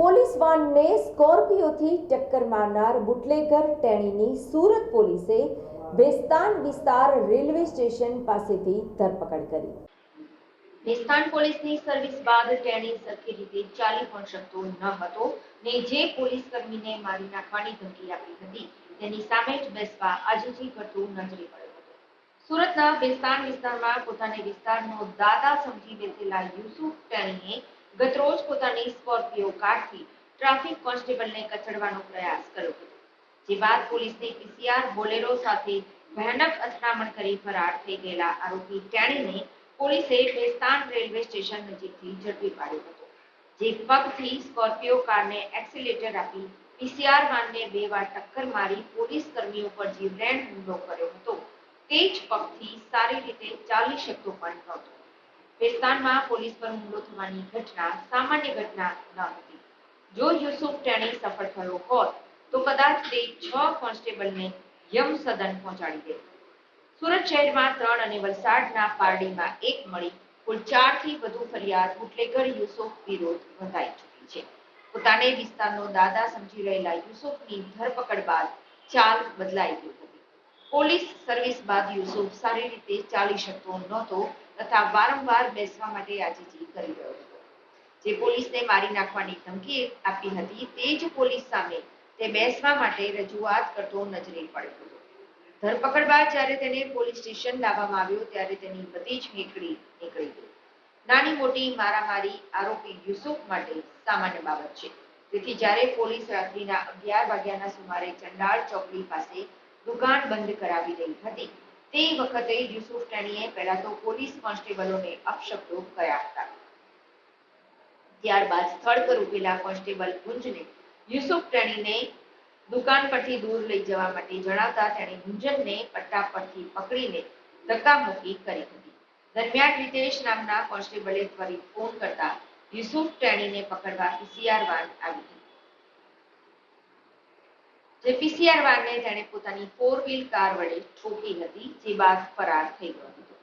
Police વાનને સ્કોર્પિયોથી ટક્કર મારનાર bootlegger ટેણીની Surat પોલીસે બેસ્તાન વિસ્તાર રેલવે સ્ટેશન પાસેથી ધરપકડ કરી. બેસ્તાન પોલીસની સર્વિસ બાદ ટેણી સરખી રીતે ચાલી પણ શકતો ન હતો ને જે પોલીસ કર્મીને મારી નાખવાની ધમકી આપી હતી, તેની સામે જ બેસવા આજથી કરતું નજરે પડ્યો હતો. સુરતના બેસ્તાન વિસ્તારમાં પોતાને વિસ્તારનો દાદા સમજી બેસેલા યુસુફ તેણીએ ગતરોજ પોતાની સ્કોર્પિયો કારથી ટ્રાફિક કોન્સ્ટેબલને કચડવાનો પ્રયાસ કર્યો હતો. જે બાદ પોલીસની પીસીઆર બોલેરો સાથે ભયાનક અથડામણ કરી ફરાર થઈ ગયેલા આરોપી ટેણીને પોલીસે બેસ્તાન રેલવે સ્ટેશન નજીકથી ઝડપી પાડ્યો હતો. જે પગથી સ્કોર્પિયો કારને એક્સિલેટર આપી પીસીઆર વાનને બે વાર ટક્કર મારી પોલીસ કર્મીઓ પર જીવલેણ હુમલો કર્યો હતો. તે જ પગથી સારી રીતે ચાલી શકતો પણ નહોતો. ભેસ્તાનમાં પોલીસ પર હુમલો થવાની ઘટના સામાન્ય ઘટના ન હતી. જો યુસુફ ટેણી સફળ થયો હોત, તો કદાચ તે છ કોન્સ્ટેબલને યમ સદન પહોંચાડી દે સુરત શહેરમાં ત્રણ અને વલસાડના પારડીમાં એક મળી કુલ ચારથી વધુ ફરિયાદ બુટલેગર યુસુફ વિરોધ નોંધાઈ ચૂકી છે. પોતાને વિસ્તારનો દાદા સમજી રહેલા યુસુફની ધરપકડ બાદ ચાલ બદલાઈ ગઈ હતી. પોલીસ સર્વિસ બાદ યુસુફ સારી રીતે ચાલી શકતો નહોતો તથા વારંવાર બેસવા માટે આજીજી કરી રહ્યો હતો. જે પોલીસને મારી નાખવાની ધમકી આપી હતી તે જ પોલીસ સામે તે બેસવા માટે રજૂઆત કરતો નજરે પડ્યો ધરપકડ બાદ જ્યારે તેને પોલીસ સ્ટેશન લાવવામાં આવ્યો ત્યારે તેની બધી જ નીકળી નીકળી ગઈ. નાની મોટી મારામારી આરોપી યુસુફ માટે સામાન્ય બાબત છે. તેથી જ્યારે પોલીસ રાત્રિના અગિયાર વાગ્યાના સુમારે ચંડાળ ચોકડી પાસે દુકાન બંધ કરાવી રહી હતી તે વખતે યુસુફ ટણીએ પહેલા તો પોલીસ કોન્સ્ટેબલોને અપશબ્દો કર્યા હતા. ત્યારબાદ સ્થળ પર ઉભેલા કોન્સ્ટેબલ ગુંજને યુસુફ ટણીને દુકાન પરથી દૂર લઈ જવા માટે જણાવતા તેણે ગુંજનને પટ્ટા પરથી પકડીને ધક્કામુક્કી કરી હતી દરમિયાન રીતેશ નામના કોન્સ્ટેબલે ત્વરિત ફોન કરતા યુસુફ ટેણીને પકડવા સીઆર વાન આવી હતી જે પીસીઆર વાનને તેણે પોતાની ફોર વ્હીલ કાર વડે ઠોકી હતી, જે બાદ ફરાર થઈ ગયો હતો.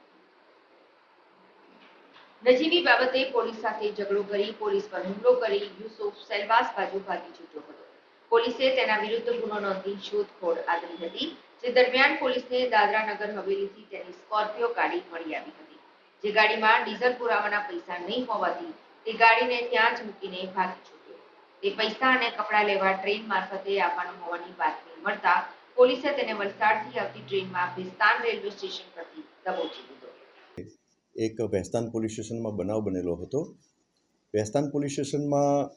નજીવી બાબતે પોલીસ સાથે ઝઘડો કરી, પોલીસ પર હુમલો કરી યુસુફ સેલવાસ બાજુ ભાગી છૂટ્યો હતો. પોલીસે તેના વિરુદ્ધ ગુનો નોંધી શોધખોળ આદરી હતી, જે દરમિયાન પોલીસને દાદરા નગર હવેલીથી તેની સ્કોર્પિયો ગાડી મળી આવી હતી. જે ગાડીમાં ડીઝલ પુરાવાના પૈસા નહીં હોવાથી તે ગાડીને ત્યાં જ મૂકીને ભાગી છૂટ્યો તે પૈસા અને કપડાં લેવા ટ્રેન મારફતે આવવાનું હોવાની બાતમી મળતા પોલીસે તેને વલસાડથી આવતી ટ્રેનમાં ભેસ્તાન રેલવે સ્ટેશન પરથી દબોચી લીધો. એક ભેસ્તાન પોલીસ સ્ટેશનમાં બનાવ બનેલો હતો. ભેસ્તાન પોલીસ સ્ટેશનમાં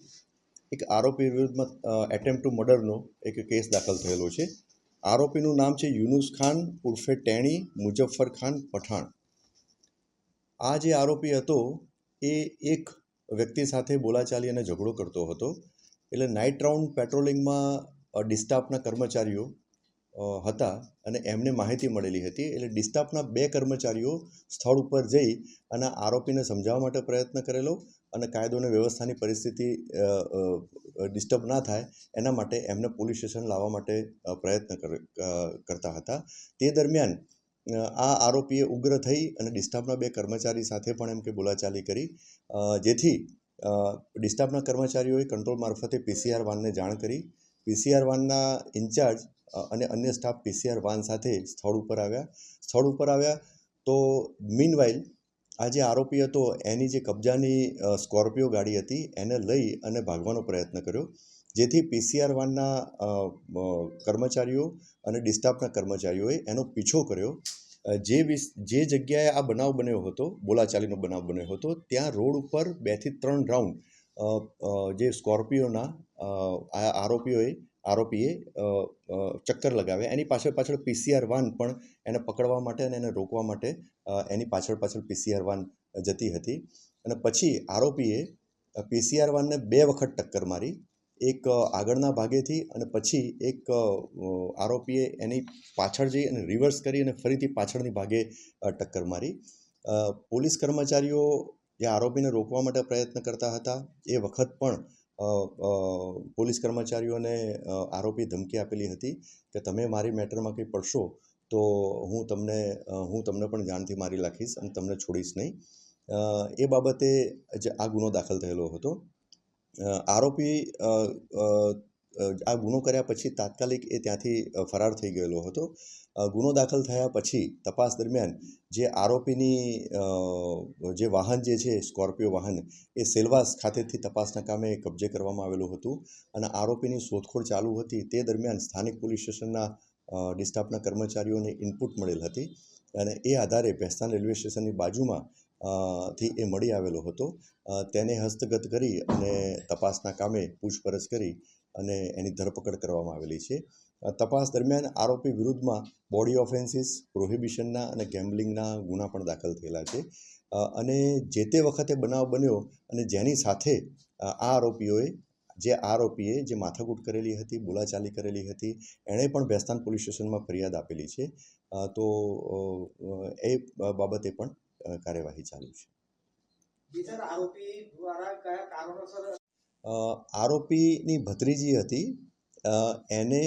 એક આરોપી વિરુદ્ધમાં એટેમ્પ ટુ મર્ડરનો એક કેસ દાખલ થયેલો છે. આરોપીનું નામ છે યુનુસ ખાન ઉર્ફે ટેણી મુજફ્ફર ખાન પઠાણ. આ જે આરોપી હતો, એ એક વ્યક્તિ સાથે બોલાચાલી અને ઝઘડો કરતો હતો. એટલે નાઇટ રાઉન્ડ પેટ્રોલિંગમાં ડિસ્ટાફના કર્મચારીઓ હતા અને એમને માહિતી મળેલી હતી. એટલે ડિસ્ટાફના બે કર્મચારીઓ સ્થળ ઉપર જઈ અને આરોપીને સમજાવવા માટે પ્રયત્ન કરેલો અને કાયદો અને વ્યવસ્થાની પરિસ્થિતિ ડિસ્ટર્બ ના થાય એના માટે એમને પોલીસ સ્ટેશન લાવવા માટે પ્રયત્ન કર કરતા હતા. તે દરમિયાન આ આરોપીએ ઉગ્ર થઈ અને ડિસ્ટાફના બે કર્મચારી સાથે પણ એમ કે બોલાચાલી કરી. જેથી ડિસ્ટાફના કર્મચારીઓએ કંટ્રોલ મારફતે પીસીઆર વાનને જાણ કરી. પીસીઆર વાનના ઇન્ચાર્જ અને અન્ય સ્ટાફ પીસીઆર વાન સાથે સ્થળ ઉપર આવ્યા. સ્થળ ઉપર આવ્યા તો મીનવાઇલ, આ જે આરોપી હતો, એની જે કબજાની સ્કોર્પિયો ગાડી હતી, એને લઈ અને ભાગવાનો પ્રયત્ન કર્યો. જેથી પીસીઆર વાનના કર્મચારીઓ અને ડિસ્ટાફના કર્મચારીઓએ એનો પીછો કર્યો. જે વિસ, જે જગ્યાએ આ બનાવ બન્યો હતો, બોલાચાલીનો બનાવ બન્યો હતો, ત્યાં રોડ ઉપર બેથી ત્રણ રાઉન્ડ જે સ્કોર્પિયોના આરોપીઓએ, આરોપીએ ચક્કર લગાવ્યા. એની પાછળ પાછળ પીસીઆર વાન પણ એને પકડવા માટે અને એને રોકવા માટે એની પાછળ પાછળ પીસીઆર વાન જતી હતી. અને પછી આરોપીએ પીસીઆર વાનને બે વખત ટક્કર મારી. એક આગળના ભાગેથી અને પછી એક આરોપીએ એની પાછળ જઈ અને રિવર્સ કરી અને ફરીથી પાછળની ભાગે ટક્કર મારી. પોલીસ કર્મચારીઓ જે આરોપીને રોકવા માટે પ્રયત્ન કરતા હતા, એ વખત પણ પોલીસ કર્મચારીઓને આરોપી ધમકી આપેલી હતી કે તમે મારી મેટરમાં કંઈ પડશો, તો હું તમને હું તમને પણ જાનથી મારી નાખીશ અને તમને છોડીશ નહીં. એ બાબતે જ આ ગુનો દાખલ થયેલો હતો. આરોપી આ ગુનો કર્યા પછી તાત્કાલિક એ ત્યાંથી ફરાર થઈ ગયેલો હતો. ગુનો દાખલ થયા પછી તપાસ દરમિયાન જે આરોપીની જે વાહન જે છે, સ્કોર્પિયો વાહન, એ સેલવાસ ખાતેથી તપાસના કામે કબજે કરવામાં આવેલું હતું અને આરોપીની શોધખોળ ચાલુ હતી. તે દરમિયાન સ્થાનિક પોલીસ સ્ટેશનના ડિસ્ટાફના કર્મચારીઓને ઇનપુટ મળેલ હતી અને એ આધારે ભેસ્તાન રેલવે સ્ટેશનની બાજુમાં થી એ મળી આવેલો હતો. તેને હસ્તગત કરી અને તપાસના કામે પૂછપરછ કરી અને એની ધરપકડ કરવામાં આવેલી છે. તપાસ દરમિયાન આરોપી વિરુદ્ધમાં બોડી ઓફેન્સીસ, પ્રોહિબિશનના અને ગેમ્બલિંગના ગુના પણ દાખલ થયેલા છે. અને જે તે વખતે બનાવ બન્યો અને જેની સાથે આ આરોપીઓએ, જે આરોપીએ જે માથાકૂટ કરેલી હતી, બોલાચાલી કરેલી હતી, એણે પણ ભેસ્તાન પોલીસ સ્ટેશનમાં ફરિયાદ આપેલી છે. તો એ બાબતે પણ કાર્યવાહી ચાલુ છે. આરોપી દ્વારા કયા કારણોસર? આરોપીની ભત્રીજી હતી. એને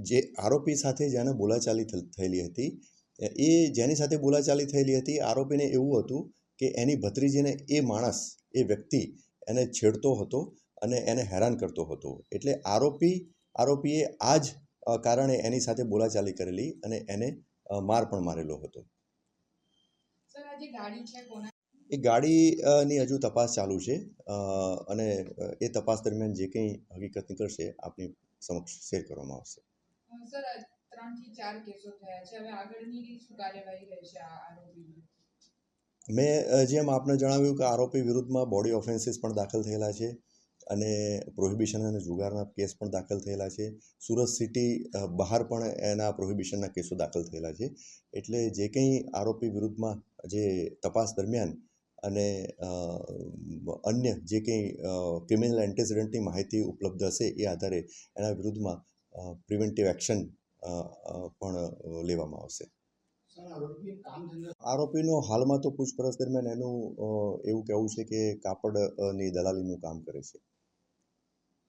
જે આરોપી સાથે જેને બોલાચાલી થયેલી હતી. એ જેની સાથે બોલાચાલી થયેલી હતી આરોપીને એવું હતું કે એની ભત્રીજીને એ માણસ એ વ્યક્તિ એને છેડતો હતો અને એને હેરાન કરતો હતો. એટલે આરોપી આરોપીએ આ જ કારણે એની સાથે બોલાચાલી કરેલી અને એને માર પણ મારેલો હતો સર આ જે ગાડી છે કોના એ ગાડીની હજુ તપાસ ચાલુ છે અને એ તપાસ દરમિયાન જે કંઈ હકીકત નીકળશે આપની સમક્ષ શેર કરવામાં આવશે. મેં જેમ આપને જણાવ્યું કે આરોપી વિરુદ્ધમાં બોડી ઓફેન્સીસ પણ દાખલ થયેલા છે અને પ્રોહિબિશન અને જુગારના કેસ પણ દાખલ થયેલા છે. સુરત સિટી બહાર પણ એના પ્રોહિબિશનના કેસો દાખલ થયેલા છે. એટલે જે કંઈ આરોપી વિરુદ્ધમાં જે તપાસ દરમિયાન અને અન્ય જે કંઈ ક્રિમિનલ એન્ટેસિડન્ટની માહિતી ઉપલબ્ધ હશે એ આધારે એના વિરુદ્ધમાં પ્રિવેન્ટિવ એક્શન પણ લેવામાં આવશે. આરોપીનો હાલમાં તો પૂછપરછ દરમિયાન એનું એવું કહેવું છે કે કાપડની દલાલીનું કામ કરે છે.